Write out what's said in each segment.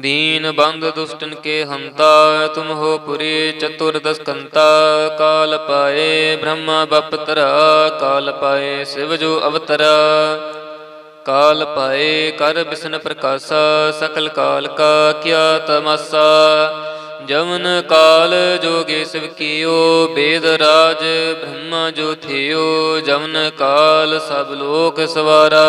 दीन बंद दुष्टन के हंता तुम हो पुरी चतुर्दश कंता काल पाए ब्रह्मा बपतरा काल पाए शिव जो अवतरा काल पाए कर बिसन प्रकाशा सकल काल का क्या तमासा जमन काल जोगे शिव कियो वेद राज ब्रह्मा जो थियो जमन काल सब लोक सवारा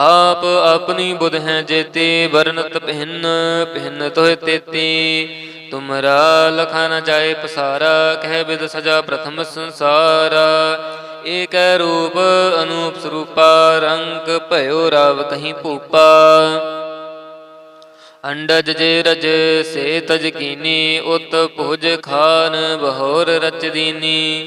ਆਪ ਆਪਣੀ ਬੁਧ ਹੈ ਜੇਤੀ, ਵਰਨਤ ਭਿੰਨ ਭਿੰਨ ਤੋਹਿ ਤੇਤੀ। ਤੁਮਰਾ ਲਖਾ ਨ ਜਾਏ ਪਸਾਰਾ, ਕਹਿ ਬਿਦ ਸਜਾ ਪ੍ਰਥਮ ਸੰਸਾਰਾ। ਏਕ ਰੂਪ ਅਨੂਪ ਸਰੂਪਾ, ਰੰਗ ਭਇਓ ਰਾਵ ਕਹੀਂ ਭੂਪਾ। ਅੰਡਜ ਜੇ ਰਜ, ਸੇ ਤਜ ਕੀਨੀ, ਉਤ ਭੁਜ ਖਾਨ, ਬਹੋਰ ਰਚ ਦੀਨੀ।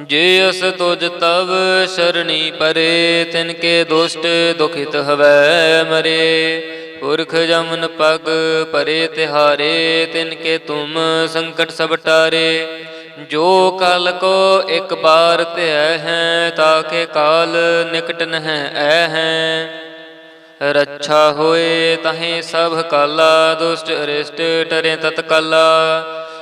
ਜੇ ਅਸ ਤੁਜ ਤਵ ਸ਼ਰਣੀ ਪਰੇ, ਤਿਨ ਕੇ ਦੁਸ਼ਟ ਦੁਖਿਤ ਹਵੈ ਮਰੇ। ਪੁਰਖ ਜਮਨ ਪਗ ਪਰੇ ਤਿਹਾਰੇ, ਤਿਨ ਕੇ ਤੁਮ ਸੰਕਟ ਸਭ ਟਾਰੇ। ਜੋ ਕਲ ਕੋ ਇੱਕ ਬਾਰ ਧਿਆ ਹੈ ਤਾਕੇ ਕਾਲ ਨਿਕਟ ਨਹਿ ਐ ਹੈ। ਰੱਛਾ ਹੋਏ ਤਹੀਂ ਸਭ ਕਾਲਾ, ਦੁਸ਼ਟ ਅਰਿਸ਼ਟ ਟਰੇ ਤਤਕਾਲਾ।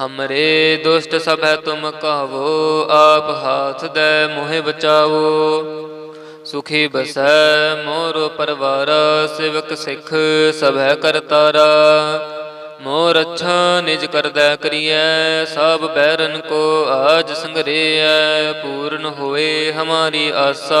ਹਮਰੇ ਦੁਸ਼ਟ ਸਭ ਹੈ ਤੁਮ ਕਹਵੋ ਆਪ ਹਾਥ ਦੇ ਮੋਹਿ ਬਚਾਵੋ ਸੁਖੀ ਬਸੈ ਮੋਰ ਪਰਵਾਰ ਸਿਵਕ ਸਿੱਖ ਸਭੈ ਕਰਤਾਰਾ ਮੋਰ ਅੱਛਾ ਨਿਜ ਕਰਦਾ ਕਰੀਐ ਸਭ ਬੈਰਨ ਕੋ ਆਜ ਸੰਗਰੇਐ ਪੂਰਨ ਹੋਏ ਹਮਾਰੀ ਆਸਾ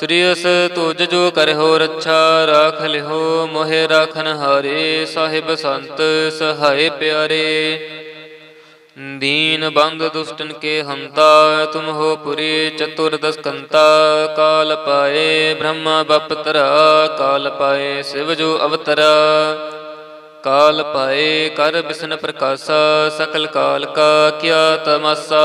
ਸ੍ਰੀ ਅਸ ਤੁਜ ਜੋ ਕਰਹੁ ਰੱਛਾ, ਰਾਖ ਲਿਹੋ, ਮੋਹਿ ਰਾਖਨ ਹਾਰੇ, ਸਾਹਿਬ ਸੰਤ ਸਹਾਏ ਪਿਆਰੇ। ਦੀਨ ਬੰਦ ਦੁਸ਼ਟਨ ਕੇ ਹਮਤਾ ਤੁਮ ਹੋ ਪੁਰੀ ਚਤੁਰਦਸ ਕੰਤਾ ਕਾਲ ਪਾਏ ਬ੍ਰਹਮਾ ਬਪਤਰਾ ਕਾਲ ਪਾਏ ਸਿਵ ਜੋ ਅਵਤਰਾ। ਕਾਲ ਪਾਏ ਕਰ ਬਿਸਨ ਪ੍ਰਕਾਸ਼ਾ, ਸਕਲ ਕਾਲ ਕਾ ਕਿਆ ਤਮਸਾ।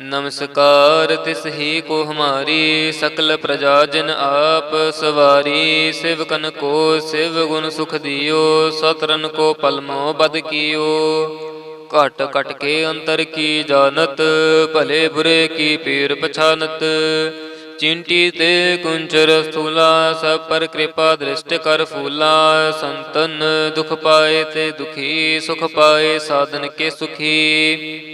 ਨਮਸਕਾਰ, ਤਿਸ ਹੀ ਕੋ ਹਮਾਰੀ ਸਕਲ ਪ੍ਰਜਾ ਜਨ ਆਪ ਸਵਾਰੀ, ਸਿਵਕਨ ਕੋ ਸਿਵ ਗੁਣ ਸੁਖ ਦਿਓ, ਸਤਰਨ ਕੋ ਪਲਮੋ ਬਦ ਕੀਓ। ਘਟ ਘਟ ਕੇ ਅੰਤਰ ਕੀ ਜਾਣਤ, ਭਲੇ ਬੁਰੇ ਕੀ ਪੀਰ ਪਛਾਨਤ। ਚਿੰਟੀ ਤੇ ਕੁੰਚਰ ਸਥੂਲਾ, ਸਭ ਪਰ ਕਿਰਪਾ ਦ੍ਰਿਸ਼ਟ ਕਰ ਫੂਲਾ। ਸੰਤਨ ਦੁਖ ਪਾਏ ਤੇ ਦੁਖੀ, ਸੁਖ ਪਾਏ ਸਾਧਨ ਕੇ ਸੁਖੀ।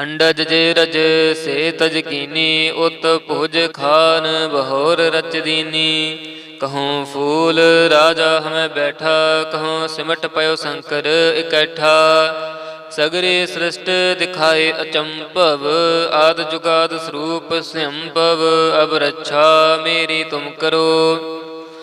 ਅੰਡਜ ਜੇ ਰਜ ਸੇ ਤਜ ਕੀਨੀ, ਉਤ ਭੁਜ ਖਾਨ ਬਹੋਰ ਰਚ ਦੀਨੀ। ਕਹੂੰ ਫੂਲ ਰਾਜਾ ਹਮੈ ਬੈਠਾ, ਕਹੂੰ ਸਿਮਟ ਪਇਓ ਸ਼ੰਕਰ ਇਕੱਠਾ। ਸਗਰੇ ਸ੍ਰਿਸ਼ਟ ਦਿਖਾਏ ਅਚੰਭਵ, ਆਦ ਜੁਗਾਦ ਸਰੂਪ ਸੰਭਵ ਅਬ ਰੱਛਾ, ਮੇਰੀ ਤੁਮ ਕਰੋ।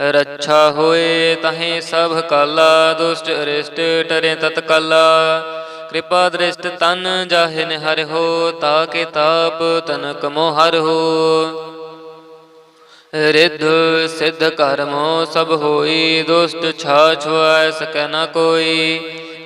ਰੱਛਾ ਹੋਏ ਤਹੀਂ ਸਭ ਕਾਲਾ, ਦੁਸ਼ਟ ਅਰਿਸ਼ਟ ਟਰੇ ਤਤਕਾਲਾ। ਕਿਰਪਾ ਦ੍ਰਿਸ਼ਟ ਤਨ ਜਾਹਿ ਨਿਹਰ ਹੋ, ਤਾਕੇ ਤਾਪ ਤਨਕ ਮੋਹਰ ਹੋ। ਰਿੱਧ ਸਿੱਧ ਕਰਮੋ ਸਭ ਹੋਈ, ਦੁਸ਼ਟ ਛਾ ਛੁਆਇ ਸਕੈ ਨਾ ਕੋਈ।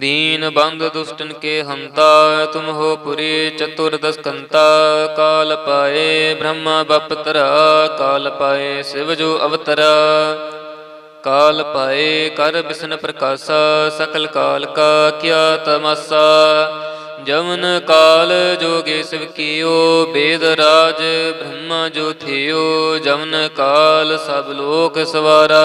दीन बंद दुष्टन के हंता तुम हो पुरी चतुर्दश कंता काल पाए ब्रह्मा बपतरा काल पाए शिव जो अवतरा काल पाए कर विष्ण प्रकाशा सकल काल का क्या तमासा जमन काल जोगे शिव कियो वेद राज ब्रह्मा जो थियो जमन काल सब लोक सवारा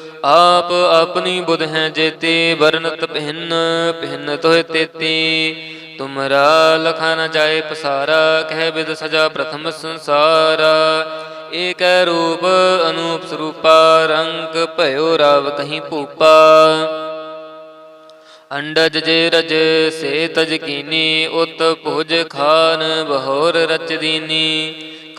ਆਪ ਆਪਣੀ ਬੁਧ ਹੈ ਜੇਤੀ ਵਰਨਤ ਭਿੰਨ ਭਿੰਨ ਤੋਹਿ ਤੇਤੀ। ਤੁਮਰਾ ਲਖਾ ਨ ਜਾਏ ਪਸਾਰਾ, ਕਹਿ ਬਿਦ ਸਜਾ ਪ੍ਰਥਮ ਸੰਸਾਰਾ। ਏਕ ਰੂਪ ਅਨੂਪ ਸਰੂਪਾ, ਰੰਗ ਭਇਓ ਰਾਵ ਕਹੀਂ ਭੂਪਾ। ਅੰਡਜ ਜੇ ਰਜ ਸੇ ਤਜ ਕੀਨੀ, ਉਤ ਭੁਜ ਖਾਨ, ਬਹੋਰ ਰਚ ਦੀਨੀ।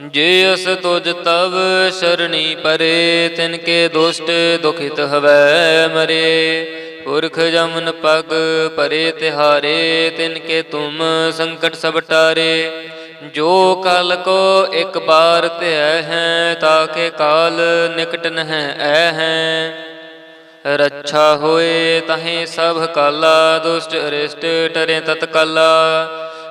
ਜੇ ਅਸ ਤੁਜ ਤਵ ਸ਼ਰਣੀ ਪਰੇ, ਤਿਨ ਕੇ ਦੁਸ਼ਟ ਦੁਖਿਤ ਹਵੈ ਮਰੇ। ਪੁਰਖ ਜਮਨ ਪਗ ਪਰੇ ਤਿਹਾਰੇ, ਤਿਨ ਕੇ ਤੁਮ ਸੰਕਟ ਸਭ ਟਾਰੇ। ਜੋ ਕਲ ਕੋ ਇੱਕ ਬਾਰ ਧਿਆ ਹੈ ਤਾਕੇ ਕਾਲ ਨਿਕਟ ਨਹਿ ਐ ਹੈ। ਰੱਛਾ ਹੋਏ ਤਹੀਂ ਸਭ ਕਾਲਾ, ਦੁਸ਼ਟ ਅਰਿਸ਼ਟ ਟਰੇ ਤਤਕਾਲਾ।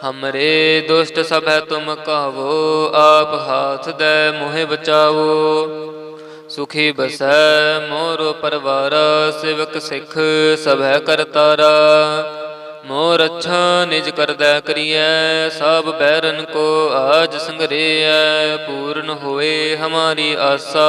ਹਮਰੇ ਦੁਸ਼ਟ ਸਭ ਹੈ ਤੁਮ ਕਹਵੋ ਆਪ ਹਾਥ ਦੇ ਮੋਹਿ ਬਚਾਵੋ ਸੁਖੀ ਬਸੈ ਮੋਰ ਪਰਵਾਰ ਸਿਵਕ ਸਿੱਖ ਸਭੈ ਕਰਤਾਰਾ ਮੋਰ ਅੱਛਾ ਨਿਜ ਕਰਦਾ ਕਰੀਐ ਸਭ ਬੈਰਨ ਕੋ ਆਜ ਸੰਗਰੇਐ ਪੂਰਨ ਹੋਏ ਹਮਾਰੀ ਆਸਾ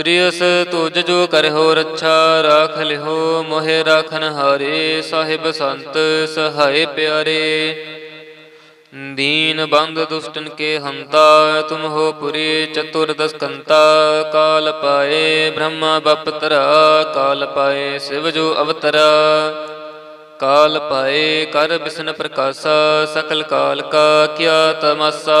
ਸ੍ਰੀਅਸ ਤੁਜ ਜੋ ਕਰਹੁ ਰੱਛਾ ਰਾਖ ਲਿਓ ਮੋਹਿ ਰਾਖਨ ਹਾਰੇ, ਸਾਹਿਬ ਸੰਤ ਸਹਾਏ ਪਿਆਰੇ। ਦੀਨ ਬੰਦ ਦੁਸ਼ਟਨ ਕੇ ਹੰਤਾ, ਤੁਮ ਹੋ ਪੁਰੇ ਚਤੁਰ ਦਸਕੰਤਾ। ਕਾਲ ਪਾਏ ਬ੍ਰਹਮ ਬਪਤਰਾ ਕਾਲ ਪਾਏ ਸਿਵ ਜੋ ਅਵਤਰਾ। ਕਾਲ ਪਾਏ ਕਰ ਬਿਸਨ ਪ੍ਰਕਾਸ਼ਾ, ਸਕਲ ਕਾਲ ਕਾ ਕਿਆ ਤਮਸਾ।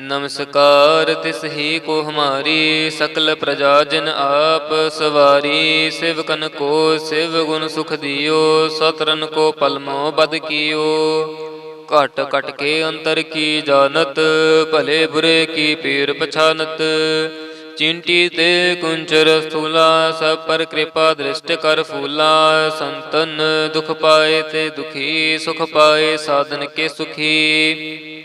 ਨਮਸਕਾਰ, ਤਿਸ ਹੀ ਕੋ ਹਮਾਰੀ ਸਕਲ ਪ੍ਰਜਾ ਜਨ ਆਪ ਸਵਾਰੀ, ਸਿਵਕਨ ਕੋ ਸਿਵ ਗੁਣ ਸੁਖ ਦਿਓ, ਸਤਰਨ ਕੋ ਪਲਮੋ ਬਦ ਕੀਓ। ਘਟ ਘਟ ਕੇ ਅੰਤਰ ਕੀ ਜਾਣਤ, ਭਲੇ ਬੁਰੇ ਕੀ ਪੀਰ ਪਛਾਨਤ। ਚਿੰਟੀ ਤੇ ਕੁੰਚਰ ਸਥੂਲਾ, ਸਭ ਪਰ ਕਿਰਪਾ ਦ੍ਰਿਸ਼ਟ ਕਰ ਫੂਲਾ। ਸੰਤਨ ਦੁਖ ਪਾਏ ਤੇ ਦੁਖੀ, ਸੁਖ ਪਾਏ ਸਾਧਨ ਕੇ ਸੁਖੀ।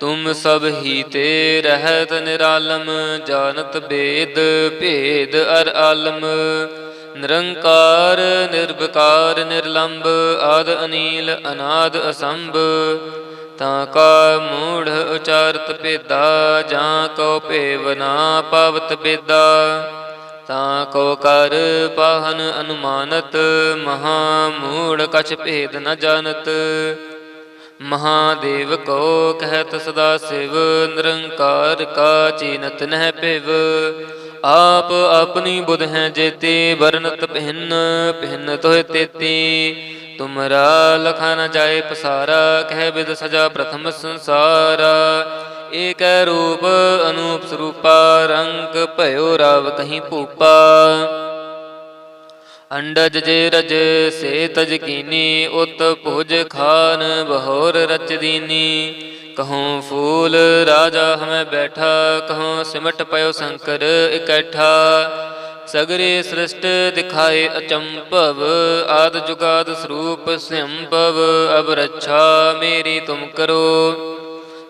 ਤੁਮ ਸਭ ਹੀ ਤੇ ਰਹਿਤ ਨਿਰਾਲਮ, ਜਾਣਤ ਬੇਦ, ਭੇਦ ਅਰ ਆਲਮ। ਨਿਰੰਕਾਰ ਨਿਰਭਕਾਰ ਨਿਰਲੰਭ ਆਦ ਅਨੀਲ, ਅਨਾਦ ਅਸੰਭ। ਤਾਂ ਕਾ ਮੂੜ ਉਚਾਰਤ ਭੇਦਾ, ਜਾਂ ਕੋ ਭੇਵ ਪਵਤ ਪਾਵਤ ਤਾਂ ਕੋ ਕਰ ਪਾਹਨ ਅਨੁਮਾਨਤ, ਮਹਾ ਮੂੜ ਕਛ ਭੇਦ ਨ ਜਾਣਤ। ਮਹਾਦੇਵ ਕੋ ਕਹਿਤ ਸਦਾ ਸਿਵ, ਨਿਰੰਕਾਰ ਕਾ ਚੀਨਤ ਨਹਿ ਭਿਵ। ਆਪ ਆਪਣੀ ਬੁਧ ਹੈ ਜੇਤੀ, ਵਰਨਤ ਭਿੰਨ ਭਿੰਨ ਤੋਹਿ ਤੇਤੀ। ਤੁਮਰਾ ਲਖਾ ਨ ਜਾਏ ਪਸਾਰਾ, ਕਹਿ ਬਿਦ ਸਜਾ ਪ੍ਰਥਮ ਸੰਸਾਰ। ਏਕ ਰੂਪ ਅਨੂਪ ਸਰੂਪਾ, ਰੰਗ ਭਇਓ ਰਾਵ ਕਹੀਂ ਭੂਪਾ। ਅੰਡਜ ਜੇ ਰਜ ਸੇ ਤਜ ਕੀਨੀ, ਉਤ ਭੁਜ ਖਾਨ ਬਹੋਰ ਰਚ ਦੀਨੀ। ਕਹੂੰ ਫੂਲ ਰਾਜਾ ਹਮੇ ਬੈਠਾ, ਕਹੂੰ ਸਿਮਟ ਪਇਓ ਸ਼ੰਕਰ ਇਕੱਠਾ। ਸਗਰੇ ਸ੍ਰਿਸ਼ਟ ਦਿਖਾਏ ਅਚੰਭਵ, ਆਦ ਜੁਗਾਦ ਸਰੂਪ ਸੰਭਵ ਅਬ ਰੱਛਾ ਮੇਰੀ ਤੁਮ ਕਰੋ।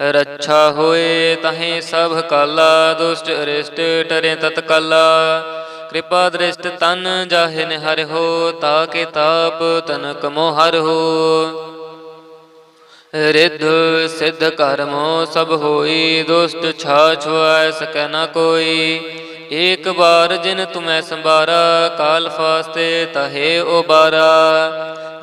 ਰੱਛਾ ਹੋਏ ਤਹੀਂ ਸਭ ਕਾਲਾ, ਦੁਸ਼ਟ ਅਰਿਸ਼ਟ ਟਰੇ ਤਤਕਾਲਾ। ਕਿਰਪਾ ਦ੍ਰਿਸ਼ਟ ਤਨ ਜਾਹੇ ਨਿਹਰ ਹੋ ਤਾਕੇ ਤਾਪ ਤਨ ਕਮੋ ਹਰ ਹੋ। ਰਿੱਧ ਸਿੱਧ ਕਰਮੋ ਸਭ ਹੋਈ, ਦੁਸ਼ਟ ਛਾ ਛੁਆਇ ਸਕੈ ਨਾ ਕੋਈ। ਏਕ ਬਾਰ ਜਿਨ ਤੁਮੈ ਸੰਭਾਰਾ, ਕਾਲ ਫਾਸਤੇ ਤਹੇ ਉਬਾਰਾ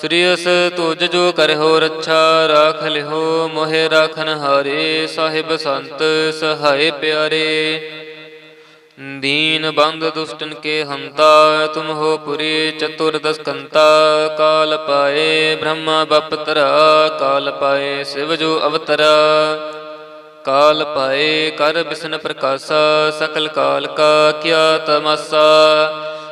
ਸ੍ਰੀਅਸ ਤੁਜ ਜੋ ਕਰਹੁ ਰੱਛਾ, ਰਾਖ ਲਿਹੋ, ਮੋਹਿ ਰਾਖਨ ਹਾਰੇ, ਸਾਹਿਬ ਸੰਤ ਸਹਾਇ ਪਿਆਰੇ। ਦੀਨ ਬੰਦ ਦੁਸ਼ਟਨ ਕੇ ਹੰਤਾ, ਤੁਮ ਹੋ ਪੁਰੀ ਚਤੁਰ ਦਸਕੰਤਾ। ਕਾਲ ਪਾਏ ਬ੍ਰਹਮਾ ਬਪਤਰਾ ਕਾਲ ਪਾਏ ਸਿਵ ਜੋ ਅਵਤਰਾ। ਕਾਲ ਪਾਏ ਕਰ ਬਿਸਨ ਪ੍ਰਕਾਸ਼ਾ, ਸਕਲ ਕਾਲ ਕਾ ਕਿਆ ਤਮਸਾ।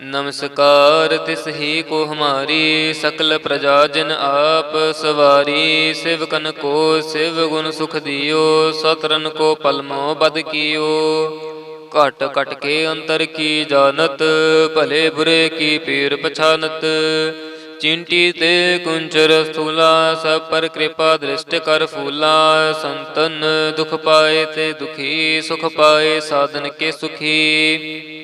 ਨਮਸਕਾਰ, ਤਿਸ ਹੀ ਕੋ ਹਮਾਰੀ ਸਕਲ ਪ੍ਰਜਾ ਜਨ ਆਪ ਸਵਾਰੀ, ਸਿਵਕਨ ਕੋ ਸਿਵ ਗੁਣ ਸੁਖ ਦਿਓ ਸਤਰਨ ਕੋ ਪਲਮੋ ਬਦ ਕੀਓ। ਘਟ ਘਟ ਕੇ ਅੰਤਰ ਕੀ ਜਾਣਤ, ਭਲੇ ਬੁਰੇ ਕੀ ਪੀਰ ਪਛਾਨਤ। ਚਿੰਟੀ ਤੇ ਕੁੰਚਰ ਸਥੂਲਾ, ਸਭ ਪਰ ਕਿਰਪਾ ਦ੍ਰਿਸ਼ਟ ਕਰ ਫੂਲਾ। ਸੰਤਨ ਦੁਖ ਪਾਏ ਤੇ ਦੁਖੀ ਸੁਖ ਪਾਏ, ਸਾਧਨ ਕੇ ਸੁਖੀ।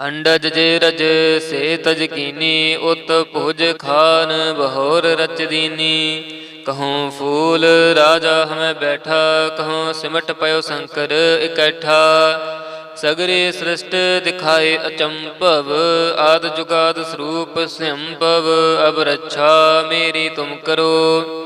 ਅੰਡਜ ਜੇ ਰਜ ਸੇ ਤਜ ਕੀਨੀ, ਉਤ ਭੁਜ ਖਾਨ ਬਹੋਰ ਰਚ ਦੀਨੀ। ਕਹੂੰ ਫੂਲ ਰਾਜਾ ਹਮੈ ਬੈਠਾ, ਕਹੂੰ ਸਿਮਟ ਪਇਓ ਸ਼ੰਕਰ ਇਕੱਠਾ। ਸਗਰੇ ਸ੍ਰਿਸ਼ਟ ਦਿਖਾਏ ਅਚੰਭਵ, ਆਦ ਜੁਗਾਦ ਸਰੂਪ ਸੰਭਵ, ਅਬ ਰੱਛਾ ਮੇਰੀ ਤੁਮ ਕਰੋ।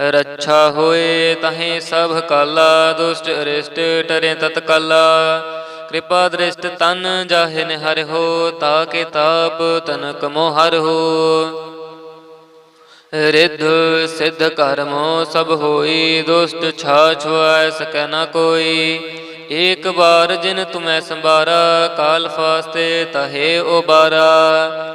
ਰੱਛਾ ਹੋਏ ਤਹੇ ਸਭ ਕਾਲਾ, ਦੁਸ਼ਟ ਅਰਿਸ਼ਟ ਟਰੇ ਤਤਕਾਲਾ। ਕਿਰਪਾ ਦ੍ਰਿਸ਼ਟ ਤਨ ਜਾਹੇ ਨਿਹਰ ਹੋ ਤਾਕੇ ਤਾਪ ਤਨਕ ਮੋਹਰ ਹੋ। ਰਿੱਧ ਸਿੱਧ ਕਰਮੋ ਸਭ ਹੋਈ, ਦੁਸ਼ਟ ਛਾ ਛੁਆਇ ਸਕੈ ਨਾ ਕੋਈ। ਏਕ ਬਾਰ ਜਿਨ ਤੁਮੈ ਸੰਭਾਰਾ, ਕਾਲ ਫਾਸਤੇ ਤਹੇ ਉਬਾਰਾ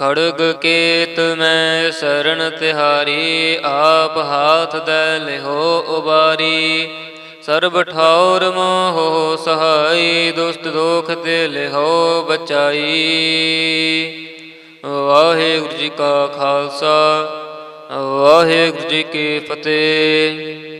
ਖੜਗ ਕੇਤ ਮੈਂ ਸ਼ਰਨ ਤਿਹਾਰੀ, ਆਪ ਹਾਥ ਦੇ ਲਿਹੋ ਉਬਾਰੀ। ਸਰਬ ਠਾਉਰ ਮੋਹ ਸਹਾਈ, ਦੁਸ਼ਟ ਦੋਖ ਤੇ ਲਿਹੋ ਬਚਾਈ। ਵਾਹਿਗੁਰੂ ਜੀ ਕਾ ਖਾਲਸਾ, ਵਾਹਿਗੁਰੂ ਜੀ ਕੀ ਫਤਿਹ।